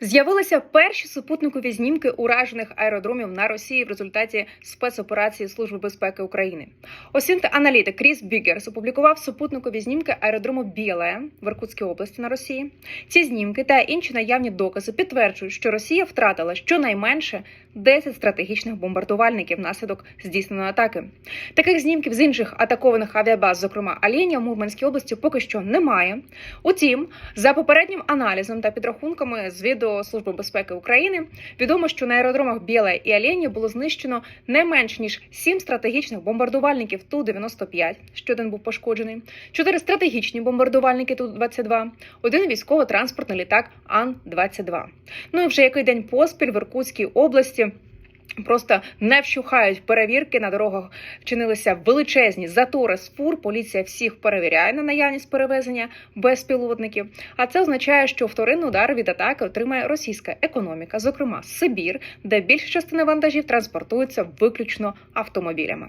З'явилися перші супутникові знімки уражених аеродромів на Росії в результаті спецоперації Служби безпеки України. Осінт-аналітик Кріс Бігерс опублікував супутникові знімки аеродрому Біле в Іркутській області на Росії. Ці знімки та інші наявні докази підтверджують, що Росія втратила щонайменше 10 стратегічних бомбардувальників внаслідок здійсненої атаки. Таких знімків з інших атакованих авіабаз, зокрема Алєнія в Мурманській області, поки що немає. Утім, за попереднім аналізом та підрахунками з відео Служби безпеки України відомо, що на аеродромах Біле і Алєнія було знищено не менш ніж сім стратегічних бомбардувальників Ту-95, що один був пошкоджений, чотири стратегічні бомбардувальники Ту-22, один військово-транспортний літак Ан-22. Ну і вже який день поспіль в Іркутській області. Просто не вщухають перевірки на дорогах. Вчинилися величезні затори з фур. Поліція всіх перевіряє на наявність перевезення безпілотників. А це означає, що вторинний удар від атаки отримає російська економіка, зокрема Сибір, де більша частина вантажів транспортується виключно автомобілями.